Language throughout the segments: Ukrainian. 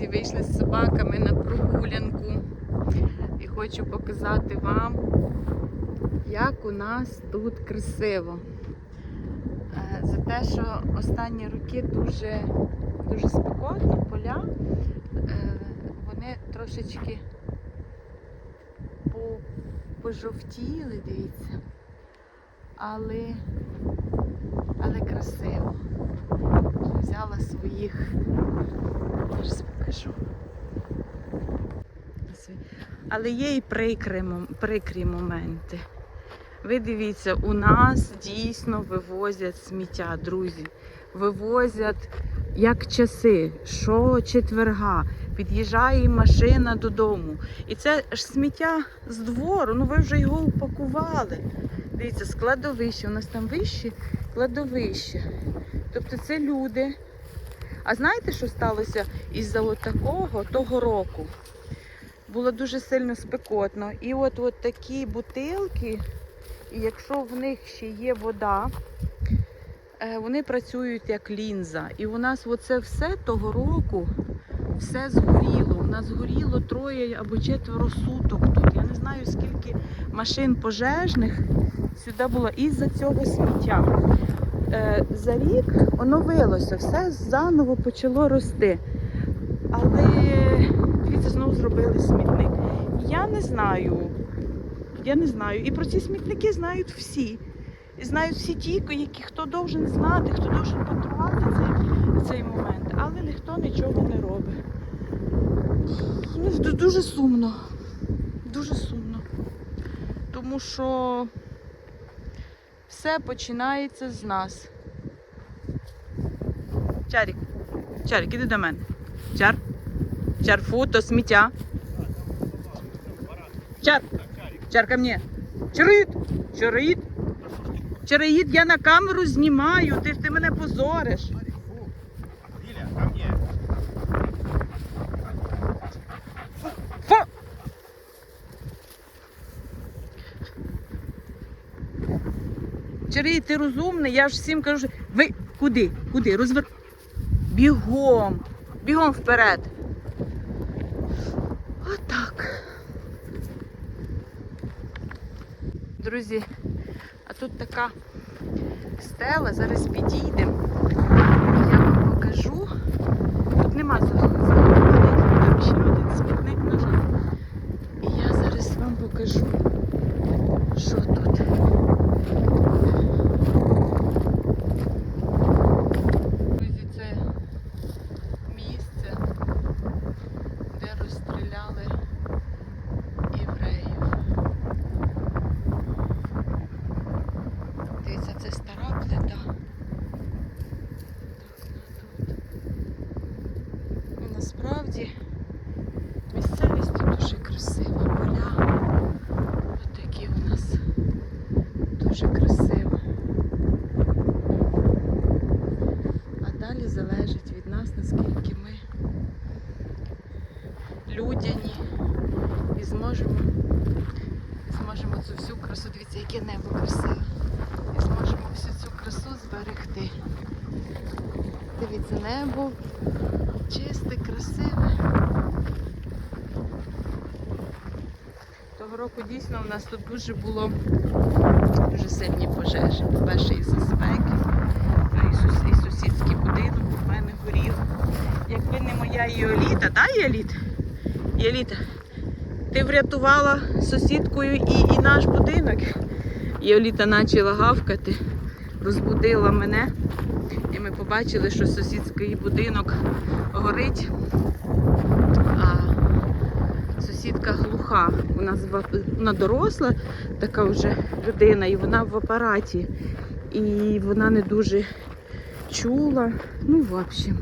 Друзі, вийшли з собаками на прогулянку і хочу показати вам, як у нас тут красиво. Е, За те, що останні роки дуже, дуже спекотно, поля, е, вони трошечки пожовтіли, дивіться. Але, але красиво. Взяла своїх покажу. Але є і прикрі, прикрі моменти. Ви дивіться, у нас дійсно вивозять сміття, друзі. Вивозять як часи, що четверга. Під'їжджає машина додому. І це ж сміття з двору, ну ви вже його упакували. Дивіться, складовище, у нас там вище кладовище. Тобто це люди. А знаєте, що сталося із-за такого того року? Було дуже сильно спекотно. І от, от такі бутилки, і якщо в них ще є вода, е, вони працюють як лінза. І у нас оце все того року все згоріло. У нас згоріло троє або четверо суток тут. Я не знаю, скільки машин пожежних сюди було із-за цього сміття. Е, За рік оновилося, все заново почало рости. Але дивіться, знову зробили смітник. Я не знаю. Я не знаю. І про ці смітники знають всі. І знають всі ті, які хто должен знати, хто должен патрулювати цей, цей момент. Але ніхто нічого не робить. Ну, Дуже сумно. Дуже сумно. Тому що все починається з нас. Чарік, Чарік, іди до мене. Чар. Чар, фото, сміття. Чар. Чар, ко мне. Чарит. Чарит. Чарит, я на камеру знімаю, ти, ти мене позориш. Лиля, ко мне. Фу! Чарит, ти розумний, я ж всім кажу, що- ви куди? Куди? Розвер... Бігом. Бігом вперед. Отак. Друззі, а тут така стела, зараз підійдемо. Я вам покажу. Тут нема зовсім смітника, ще один смітник, на. І я зараз вам покажу, що тут. Друзі, це місце, де розстріляли євреїв. Дивіться, це стара плита. Так, тут. Ну, Насправді місцевість тут дуже красива, поля. Ось такі у нас дуже красиво. А далі залежить від нас, наскільки ми людяні і зможемо, зможемо цю всю красу, дивіться, яке небо красиве. І зможемо всю цю красу зберегти. Дивіться, небо чисте, красиве. Того року дійсно у нас тут дуже було дуже сильні пожежі. По-перше, із-за спеки, і, сус- і сусідський будинок у мене горів. Якби не моя Іоліта, так, Іоліта? Іоліта, ти врятувала сусідкою і, і наш будинок. Іоліта почала гавкати, розбудила мене. І ми побачили, що сусідський будинок горить, сусідка глуха. Вона, вона доросла, така вже людина, і вона в апараті. І вона не дуже чула. Ну, в общем,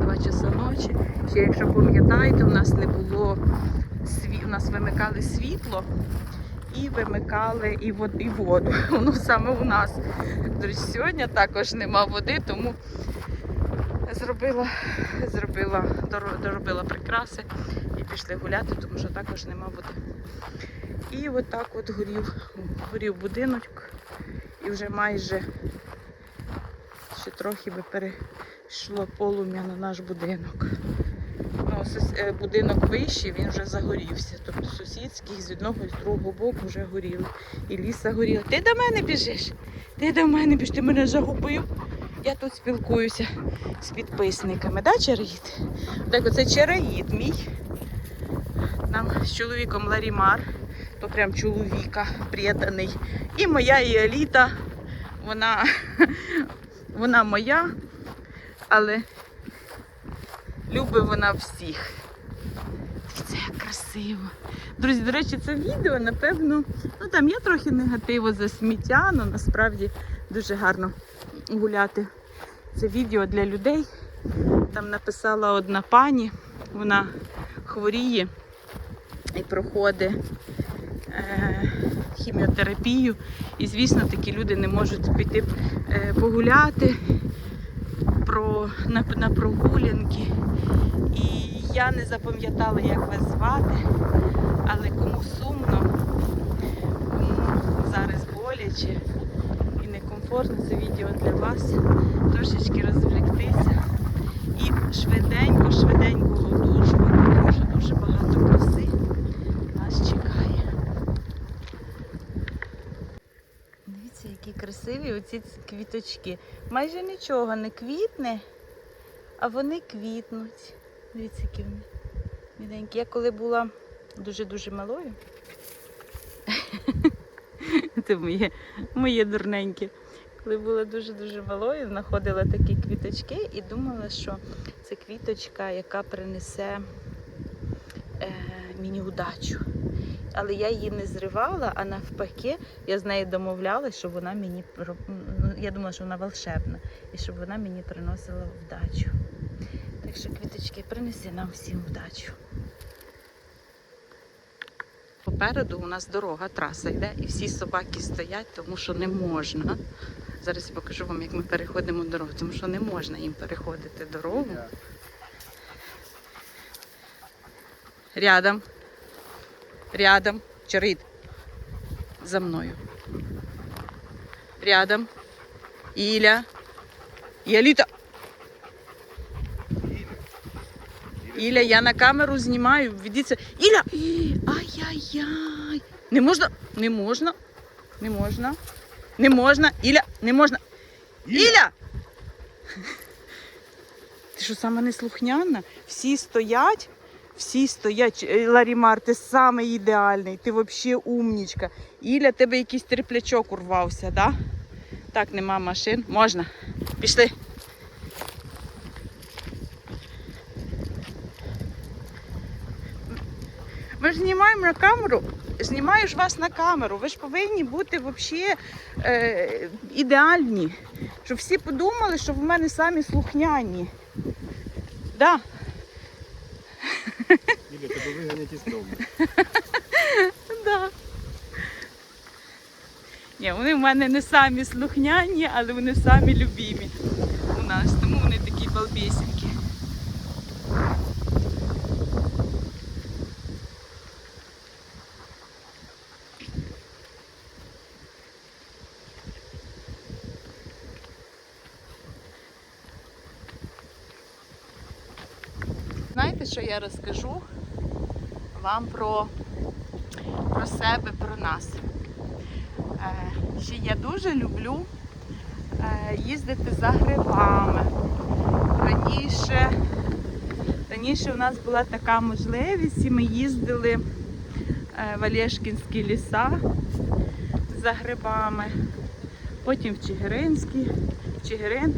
два часа ночі. Ще якщо пам'ятаєте, у нас не було у нас вимикали світло і вимикали і воду, і воду. Воно саме у нас. До речі, сьогодні також нема води, тому зробила, зробила, доробила прикраси і пішли гуляти, тому що також нема води. І отак от горів, горів будинок, і вже майже ще трохи би пере, йшло полум'я на наш будинок. Ну, е, будинок вищий, він вже загорівся. Тобто сусідський з одного і з другого боку вже горіли. І ліса горіла. Ти до мене біжиш? Ти до мене біжиш, ти мене загубив. Я тут спілкуюся з підписниками, да, Чараїд? Так, оце Чараїд мій. Нам з чоловіком Ларімар, то прям чоловіка преданий. І моя Іоліта, вона, вона моя, але любить вона всіх. Це красиво. Друзі, до речі, це відео, напевно, ну там є трохи негативу за сміття, але насправді дуже гарно гуляти. Це відео для людей. Там написала одна пані, вона хворіє і проходить е, хіміотерапію. І, звісно, такі люди не можуть піти е, погуляти про, на, на прогулянки. І я не запам'ятала, як вас звати, але кому сумно, кому зараз боляче і некомфортно, це відео для вас. Трошечки розвлектися і швиденько, швиденько одужувати, тому що дуже багато краси нас чекає. Дивіться, які красиві оці квіточки. Майже нічого не квітне, а вони квітнуть. Дивіться, які вони міленькі. Я коли була дуже-дуже малою. Це моє, моє дурненьке. Коли була дуже-дуже малою, знаходила такі квіточки і думала, що це квіточка, яка принесе е, мені удачу. Але я її не зривала, а навпаки, я з нею домовлялася, що вона мені про- ну, я думала, що вона волшебна, і щоб вона мені приносила вдачу. Так що, квіточки, принеси нам всім вдачу. Попереду у нас дорога, траса йде, і всі собаки стоять, тому що не можна. Зараз я покажу вам, як ми переходимо дорогу, тому що не можна їм переходити дорогу. Рядом. Рядом. Чарит. За мною. Рядом. Іля. Яліта. Іля, я на камеру знімаю. Ведіться. Іля! Ай-яй-яй. Не можна. Не можна. Не можна. Не можна. Іля, не можна. Іля! Ти що саме неслухняна? Всі стоять, всі стоять. Е, Ларімар, ти саме ідеальний, ти взагалі умнічка. Іля, тебе якийсь треплячок урвався, да? Так, нема машин. Можна. Пішли. Ми ж знімаємо на камеру. Знімаю ж вас на камеру. Ви ж повинні бути взагалі е, ідеальні. Щоб всі подумали, що в мене самі слухняні. Да. Или тебе виганять із дому. Да. Ні, вони в мене не самі слухняні, але вони самі любімі у нас. Тому вони такі балбесенькі. Знаєте, що я розкажу вам про, про себе, про нас? Е, ще я дуже люблю е, їздити за грибами. Раніше, раніше у нас була така можливість, і ми їздили е, в Олешкінські ліса за грибами. Потім в Чигиринський, в Чигирин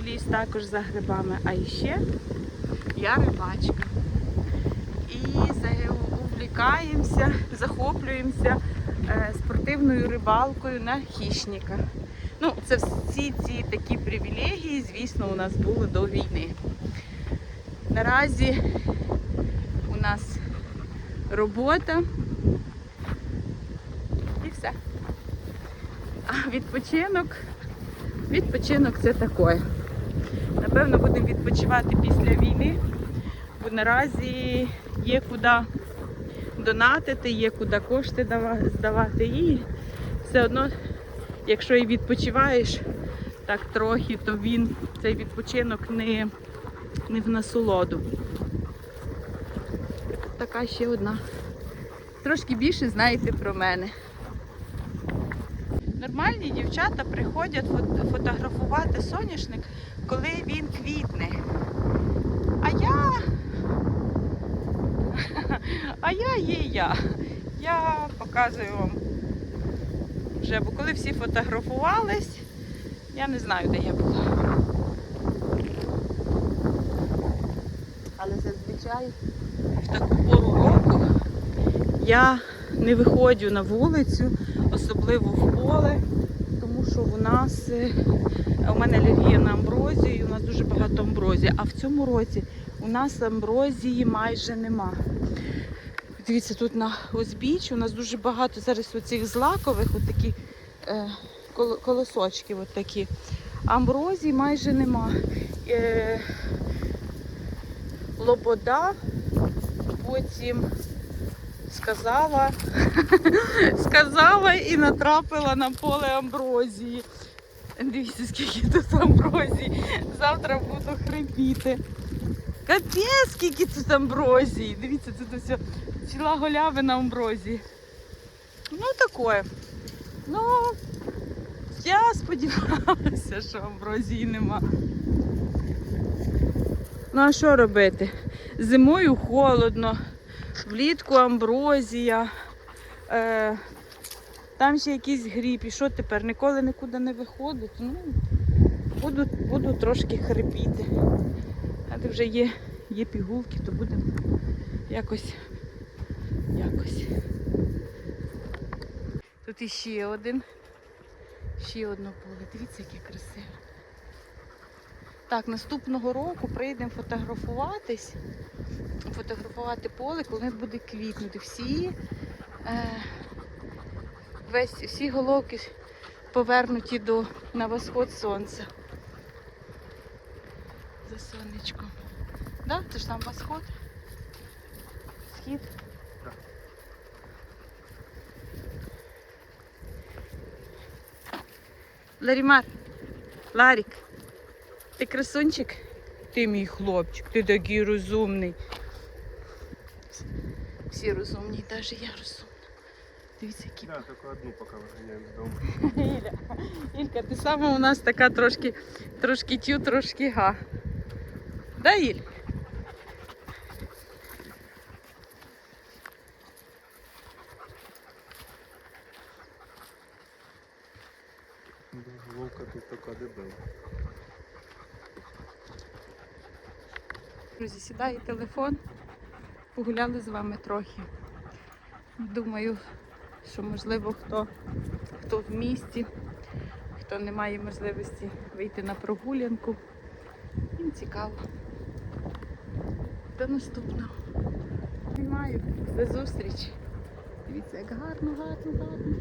в ліс також за грибами. А ще я рибачка. І увлікаємося, захоплюємося е, спортивною рибалкою на хищника. Ну, це всі ці такі привілегії, звісно, у нас були до війни. Наразі у нас робота і все. А відпочинок, відпочинок це таке. Напевно, будемо відпочивати після війни, бо наразі є куди донатити, є куди кошти здавати. І все одно, якщо і відпочиваєш, так трохи, то він цей відпочинок не, не в насолоду. Така ще одна. Трошки більше знаєте про мене. Нормальні дівчата приходять фотографувати соняшник, коли він квітне. А я. А я є я. Я показую вам вже, бо коли всі фотографувались, я не знаю, де я була. Але зазвичай в таку пору року я не виходжу на вулицю, особливо в поле, у нас е, у мене алергія на амброзію, у нас дуже багато амброзії. А в цьому році у нас амброзії майже нема. Дивіться, тут на узбіччі у нас дуже багато зараз оцих злакових, отакі е, кол- колосочків, от такі. Амброзії майже нема. Е, лобода, потім сказала, сказала і натрапила на поле амброзії. Дивіться, скільки тут амброзії. Завтра буду хрипіти. Капець, скільки тут амброзії. Дивіться, тут ось ціла голявина амброзії. Ну, таке. Ну, я сподівалася, що амброзії нема. Ну, а що робити? Зимою холодно, влітку амброзія, е, там ще якийсь гріб. І що тепер? Ніколи нікуди не виходить. Ну, буду, буду трошки хрипіти. А де вже є, є пігулки, то будемо якось. якось. Тут іще один. Ще одне поле. Дивіться, яке красиве. Так, наступного року прийдемо фотографуватись, фотографувати поле, коли буде квітнути. Всі, е, весь, всі головки повернуті до, на восход сонця. За сонечком. Да? Це ж там восход? Схід? Ларімар, Ларік, ти красунчик? Ти мій хлопчик, ти такий розумний. Всі розумні, навіть я розумна. Дивіться, які Да, тільки одну поки виганяємо з дому. Іля, Ілька, ти сама у нас така трошки, трошки тю, трошки га. Да, Іль? Друзі, сідає телефон. Погуляли з вами трохи. Думаю, що можливо хто, хто в місті, хто не має можливості вийти на прогулянку. Їм цікаво. До наступного. Маю. До зустрічі. Дивіться, як гарно, гарно, гарно.